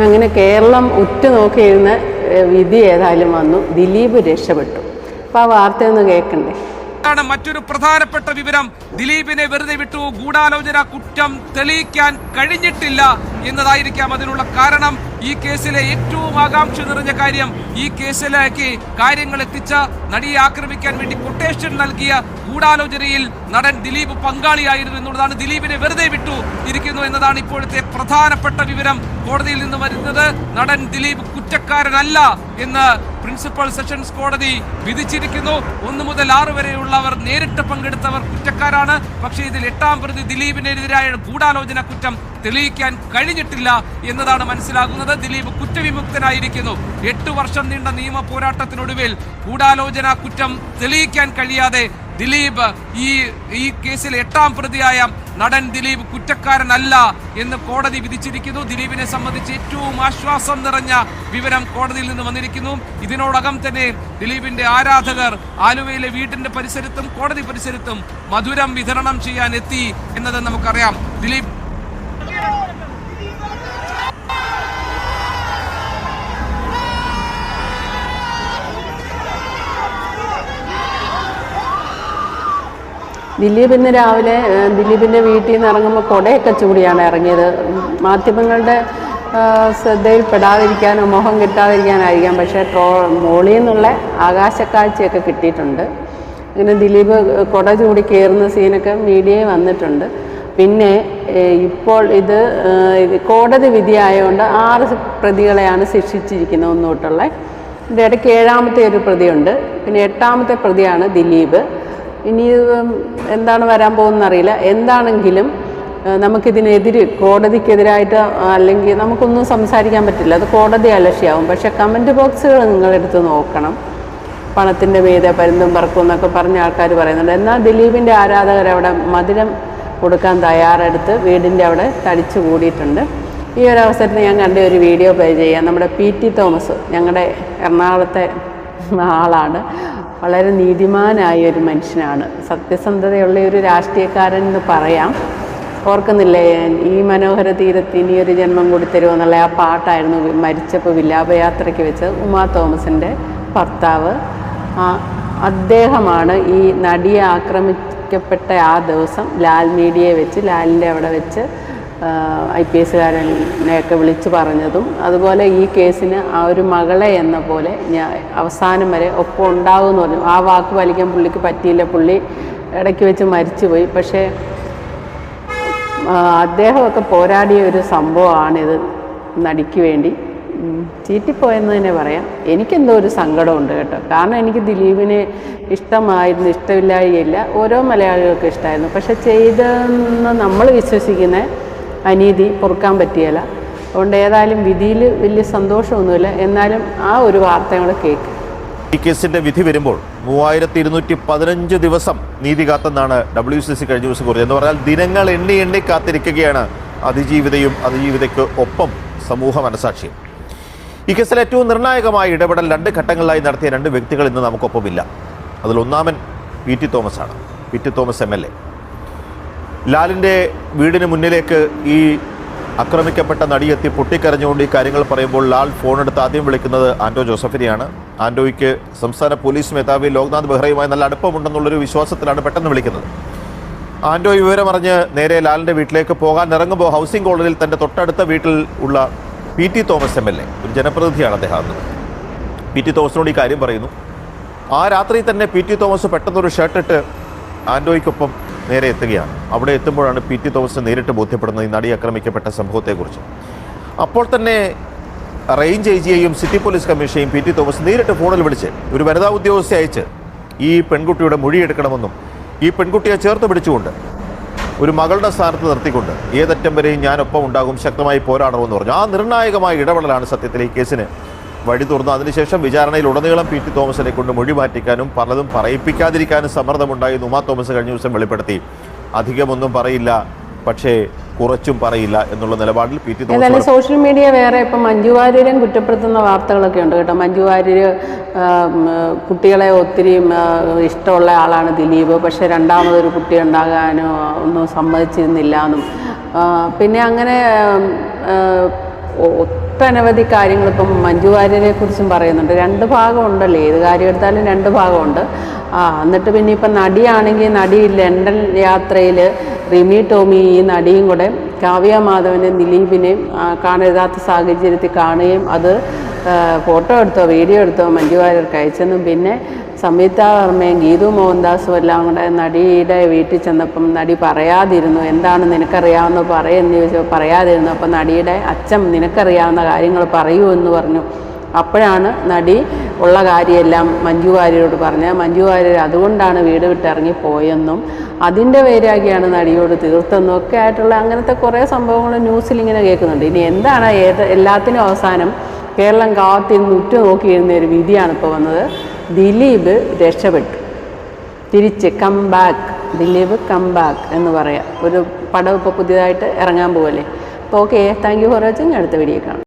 അങ്ങനെ കേരളം ഉറ്റുനോക്കിയിരുന്ന വിധി ഏതായാലും വന്നു. ദിലീപ് രക്ഷപ്പെട്ടു. അപ്പോൾ ആ വാർത്തയൊന്ന് കേൾക്കണ്ടേ? ാണ് മറ്റൊരു പ്രധാനപ്പെട്ട വിവരം. ദിലീപിനെ വെറുതെ വിട്ടു. ഗൂഢാലോചന കുറ്റം തെളിയിക്കാൻ കഴിഞ്ഞിട്ടില്ല എന്നതായിരിക്കാം അതിനുള്ള കാരണം. ഈ കേസിലെ ഏറ്റവും ആകാംക്ഷ നിറഞ്ഞ കാര്യം ഈ കേസിലേക്ക് കാര്യങ്ങൾ എത്തിച്ച നടിയെ ആക്രമിക്കാൻ വേണ്ടി കൊട്ടേഷൻ നൽകിയ ഗൂഢാലോചനയിൽ നടൻ ദിലീപ് പങ്കാളിയായിരുന്നു എന്നുള്ളതാണ്. ദിലീപിനെ വെറുതെ വിട്ടു ഇരിക്കുന്നു എന്നതാണ് ഇപ്പോഴത്തെ പ്രധാനപ്പെട്ട വിവരം. കോടതിയിൽ നിന്ന് വരുന്നത് നടൻ ദിലീപ് കുറ്റക്കാരനല്ല എന്ന് പ്രിൻസിപ്പൽ സെഷൻസ് കോടതി വിധിച്ചിരിക്കുന്നു. ഒന്ന് മുതൽ ആറ് വരെയുള്ളവർ നേരിട്ട് പങ്കെടുത്തവർ കുറ്റക്കാരാണ്. പക്ഷേ ഇതിൽ എട്ടാം പ്രതി ദിലീപിനെതിരായ ഗൂഢാലോചന കുറ്റം തെളിയിക്കാൻ കഴിഞ്ഞിട്ടില്ല എന്നതാണ് മനസ്സിലാകുന്നത്. ദിലീപ് കുറ്റവിമുക്തനായിരിക്കുന്നു. എട്ട് വർഷം നീണ്ട നിയമ പോരാട്ടത്തിനൊടുവിൽ ഗൂഢാലോചന കുറ്റം തെളിയിക്കാൻ കഴിയാതെ ദിലീപ് ഈ ഈ കേസിൽ എട്ടാം പ്രതിയായ നടൻ ദിലീപ് കുറ്റക്കാരനല്ല എന്ന് കോടതി വിധിച്ചിരിക്കുന്നു. ദിലീപിനെ സംബന്ധിച്ച് ഏറ്റവും ആശ്വാസം നിറഞ്ഞ വിവരം കോടതിയിൽ നിന്ന് വന്നിരിക്കുന്നു. ഇതിനോടകം തന്നെ ദിലീപിന്റെ ആരാധകർ ആലുവയിലെ വീടിന്റെ പരിസരത്തും കോടതി പരിസരത്തും മധുരം വിതരണം ചെയ്യാൻ എത്തി എന്നത് നമുക്കറിയാം. ദിലീപ് ദിലീപ് ഇന്ന് രാവിലെ ദിലീപിന്റെ വീട്ടിൽ നിന്ന് ഇറങ്ങുമ്പോൾ കൊടയൊക്കെ ചൂടിയാണ് ഇറങ്ങിയത്. മാധ്യമങ്ങളുടെ ശ്രദ്ധയിൽ ശ്രദ്ധയിൽപ്പെടാതിരിക്കാനോ മോഹം കിട്ടാതിരിക്കാനായിരിക്കാം. പക്ഷേ ട്രോ മോളിൽ നിന്നുള്ള ആകാശക്കാഴ്ചയൊക്കെ കിട്ടിയിട്ടുണ്ട്. അങ്ങനെ ദിലീപ് കൊട ചൂടി കയറുന്ന സീനൊക്കെ മീഡിയയിൽ വന്നിട്ടുണ്ട്. പിന്നെ ഇപ്പോൾ ഇത് കോടതി വിധിയായതുകൊണ്ട് ആറ് പ്രതികളെയാണ് ശിക്ഷിച്ചിരിക്കുന്നത് ഒന്ന് തൊട്ടുള്ള ഇതിന്റെ ഇടയ്ക്ക് ഏഴാമത്തെ ഒരു പ്രതിയുണ്ട്. പിന്നെ എട്ടാമത്തെ പ്രതിയാണ് ദിലീപ്. ഇനി എന്താണ് വരാൻ പോകുന്നറിയില്ല എന്താണെങ്കിലും നമുക്കിതിനെതിരെ കോടതിക്കെതിരായിട്ട് അല്ലെങ്കിൽ നമുക്കൊന്നും സംസാരിക്കാൻ പറ്റില്ല. അത് കോടതി അലക്ഷ്യാവും പക്ഷെ കമന്റ് ബോക്സുകൾ നിങ്ങളെടുത്ത് നോക്കണം. പണത്തിന്റെ മീതെ പരുന്തും പറക്കും എന്നൊക്കെ പറഞ്ഞ ആൾക്കാർ പറയുന്നുണ്ട്. എന്നാൽ ദിലീപിന്റെ ആരാധകർ അവിടെ മധുരം കൊടുക്കാൻ തയ്യാറെടുത്ത് വീടിന്റെ അവിടെ തടിച്ചു കൂടിയിട്ടുണ്ട്. ഈ ഒരു അവസരത്തിൽ ഞാൻ കണ്ട ഒരു വീഡിയോ പ്ലേ ചെയ്യാം. നമ്മുടെ പി ടി തോമസ് ഞങ്ങളുടെ എറണാകുളത്തെ ആളാണ്. വളരെ നീതിമാനായ ഒരു മനുഷ്യനാണ്. സത്യസന്ധതയുള്ള ഒരു രാഷ്ട്രീയക്കാരൻ എന്ന് പറയാം. ഓർക്കുന്നില്ലേ ഈ മനോഹര തീരത്ത് ഇനിയൊരു ജന്മം കൂടി തരുമോ എന്നുള്ള ആ പാട്ടായിരുന്നു മരിച്ചപ്പോൾ വിലാപയാത്രയ്ക്ക് വെച്ച് ഉമാ തോമസിന്റെ ഭർത്താവ്. അദ്ദേഹമാണ് ഈ നടിയെ ആക്രമിക്കപ്പെട്ട ആ ദിവസം ലാൽ മീഡിയയെ വെച്ച് ലാലിന്റെ അവിടെ വെച്ച് ഐ പി എസ്സുകാരനെയൊക്കെ വിളിച്ചു പറഞ്ഞതും അതുപോലെ ഈ കേസിന് ആ ഒരു മകളെ എന്ന പോലെ ഞാൻ അവസാനം വരെ ഒപ്പം ഉണ്ടാകുമെന്ന് പറഞ്ഞു. ആ വാക്ക് പാലിക്കാൻ പുള്ളിക്ക് പറ്റിയില്ല. പുള്ളി ഇടയ്ക്ക് വെച്ച് മരിച്ചുപോയി. പക്ഷേ അദ്ദേഹമൊക്കെ പോരാടിയ ഒരു സംഭവമാണിത് നടിക്ക് വേണ്ടി. ചീറ്റിപ്പോയെന്ന് തന്നെ പറയാം. എനിക്കെന്തോ ഒരു സങ്കടമുണ്ട് കേട്ടോ. കാരണം എനിക്ക് ദിലീപിനെ ഇഷ്ടമായിരുന്നു ഇഷ്ടമില്ലായില്ല ഓരോ മലയാളികൾക്കും ഇഷ്ടമായിരുന്നു. പക്ഷെ ചെയ്തെന്ന് നമ്മൾ വിശ്വസിക്കുന്ന അനീതി പൊറുക്കാൻ പറ്റിയല്ല. അതുകൊണ്ട് ഏതായാലും വിധിയിൽ വലിയ സന്തോഷമൊന്നുമില്ല. എന്നാലും ആ ഒരു വാർത്ത ഞങ്ങൾ കേൾക്കും ഈ കേസിന്റെ വിധി വരുമ്പോൾ മൂവായിരത്തി ഇരുന്നൂറ്റി പതിനഞ്ച് ദിവസം നീതി കാത്തെന്നാണ് ഡബ്ല്യു സി സി കഴിഞ്ഞ ദിവസം കുറിച്ചത് എന്ന് പറഞ്ഞാൽ ദിനങ്ങൾ എണ്ണി എണ്ണി കാത്തിരിക്കുകയാണ് അതിജീവിതയും അതിജീവിതയ്ക്ക് ഒപ്പം സമൂഹ മനസാക്ഷിയും. ഈ കേസിൽ ഏറ്റവും നിർണായകമായ ഇടപെടൽ രണ്ട് ഘട്ടങ്ങളിലായി നടത്തിയ രണ്ട് വ്യക്തികൾ ഇന്ന് നമുക്കൊപ്പമില്ല. അതിൽ ഒന്നാമൻ പി ടി തോമസ് ആണ് P T Thomas M L A. ലാലിന്റെ വീടിന് മുന്നിലേക്ക് ഈ ആക്രമിക്കപ്പെട്ട നടിയെത്തി പൊട്ടിക്കരഞ്ഞുകൊണ്ട് ഈ കാര്യങ്ങൾ പറയുമ്പോൾ ലാൽ ഫോണെടുത്ത് ആദ്യം വിളിക്കുന്നത് ആൻഡോ ജോസഫിനെയാണ്. ആൻഡോയ്ക്ക് സംസ്ഥാന പോലീസ് മേധാവി ലോക്നാഥ് ബെഹ്റയുമായി നല്ല അടുപ്പമുണ്ടെന്നുള്ളൊരു വിശ്വാസത്തിലാണ് പെട്ടെന്ന് വിളിക്കുന്നത്. ആൻഡോ ഈ വിവരമറിഞ്ഞ് നേരെ ലാലിന്റെ വീട്ടിലേക്ക് പോകാൻ ഇറങ്ങുമ്പോൾ ഹൗസിംഗ് കോളനിയിൽ തന്റെ തൊട്ടടുത്ത വീട്ടിൽ ഉള്ള P T Thomas M L A ഒരു ജനപ്രതിനിധിയാണ് അദ്ദേഹം പി ടി തോമസിനോട് ഈ കാര്യം പറയുന്നു. ആ രാത്രി തന്നെ പി ടി തോമസ് പെട്ടെന്നൊരു ഷർട്ടിട്ട് ആൻഡോയ്ക്കൊപ്പം നേരെ എത്തുകയാണ്. അവിടെ എത്തുമ്പോഴാണ് പി ടി തോമസിന് നേരിട്ട് ബോധ്യപ്പെടുന്നത് ഈ നടി ആക്രമിക്കപ്പെട്ട സംഭവത്തെക്കുറിച്ച്. അപ്പോൾ തന്നെ റേഞ്ച് ഐ ജിയെയും സിറ്റി പോലീസ് കമ്മീഷനെയും പി ടി തോമസ് നേരിട്ട് ഫോണിൽ വിളിച്ച് ഒരു വനിതാ ഉദ്യോഗസ്ഥയെ അയച്ച് ഈ പെൺകുട്ടിയുടെ മൊഴിയെടുക്കണമെന്നും ഈ പെൺകുട്ടിയെ ചേർത്ത് പിടിച്ചുകൊണ്ട് ഒരു മകളുടെ സ്ഥാനത്ത് നിർത്തിക്കൊണ്ട് ഏതറ്റം വരെയും ഞാനൊപ്പം ഉണ്ടാകും ശക്തമായി പോരാടണമെന്ന് പറഞ്ഞു. ആ നിർണായകമായ ഇടപെടലാണ് സത്യത്തിൽ ഈ കേസിന് വഴി തുറന്നു. അതിനുശേഷം വിചാരണയിൽ ഉടനീളം പി ടി തോമസിനെ കൊണ്ട് മൊഴി മാറ്റിക്കാനും പലതും പറയിപ്പിക്കാതിരിക്കാനും സമ്മർദ്ദമുണ്ടായി ഉമാ തോമസ് കഴിഞ്ഞ ദിവസം വെളിപ്പെടുത്തി. അധികമൊന്നും പറയില്ല പക്ഷേ കുറച്ചും പറയില്ല എന്നുള്ള നിലപാടിൽ P T Thomas social media വേറെ ഇപ്പം മഞ്ജു വാര്യരെയും കുറ്റപ്പെടുത്തുന്ന വാർത്തകളൊക്കെ ഉണ്ട് കേട്ടോ. മഞ്ജു വാര്യർ കുട്ടികളെ ഒത്തിരി ഇഷ്ടമുള്ള ആളാണ് ദിലീപ്. പക്ഷേ രണ്ടാമതൊരു കുട്ടി ഉണ്ടാകാനോ ഒന്നും സമ്മതിച്ചിരുന്നില്ല എന്നും. പിന്നെ അങ്ങനെ ഒട്ടനവധി കാര്യങ്ങൾ ഇപ്പം മഞ്ജു വാര്യരെ കുറിച്ചും പറയുന്നുണ്ട്. രണ്ട് ഭാഗമുണ്ടല്ലോ? ഏത് കാര്യം എടുത്താലും രണ്ട് ഭാഗമുണ്ട്. എന്നിട്ട് പിന്നെ ഇപ്പം നടിയാണെങ്കിൽ നടി ലണ്ടൻ യാത്രയിൽ റിമി ടോമി ഈ നടിയും കൂടെ കാവ്യ മാധവനെ ദിലീപിനെയും കാണരുതാത്ത സാഹചര്യത്തിൽ കാണുകയും അത് ഫോട്ടോ എടുത്തോ വീഡിയോ എടുത്തോ മഞ്ജു വാര്യർക്ക് അയച്ചെന്നും പിന്നെ സംയുക്ത വർമ്മയും ഗീതു മോഹൻദാസും എല്ലാം കൂടെ നടിയുടെ വീട്ടിൽ ചെന്നപ്പം നടി പറയാതിരുന്നു എന്താണ് നിനക്കറിയാവുന്ന പറയെന്ന്? ചോദിച്ചപ്പോൾ പറയാതിരുന്നു. അപ്പം നടിയുടെ അച്ഛൻ നിനക്കറിയാവുന്ന കാര്യങ്ങൾ പറയൂ എന്ന് പറഞ്ഞു. അപ്പോഴാണ് നടി ഉള്ള കാര്യമെല്ലാം മഞ്ജു വാര്യരോട് പറഞ്ഞത്. മഞ്ജു വാര്യർ അതുകൊണ്ടാണ് വീട് വിട്ടിറങ്ങി പോയെന്നും അതിന്റെ വൈരാഗ്യമാണ് നടിയോട് തീർത്തെന്നും ഒക്കെ ആയിട്ടുള്ള അങ്ങനത്തെ കുറേ സംഭവങ്ങൾ ന്യൂസിൽ ഇങ്ങനെ കേൾക്കുന്നുണ്ട്. ഇനി എന്താണ് ഏത് എല്ലാത്തിനും അവസാനം കേരളം കാത്തിരുന്ന് ഉറ്റുനോക്കിയിരുന്ന ഒരു വിധിയാണ് ഇപ്പോൾ വന്നത്. ദിലീപ് രക്ഷപ്പെട്ടു. തിരിച്ച് come back Dileep come back എന്ന് പറയാം. ഒരു പടം ഇപ്പോൾ പുതിയതായിട്ട് ഇറങ്ങാൻ പോവല്ലേ? അപ്പോൾ okay thank you for watching അടുത്ത വീഡിയോ കാണാം.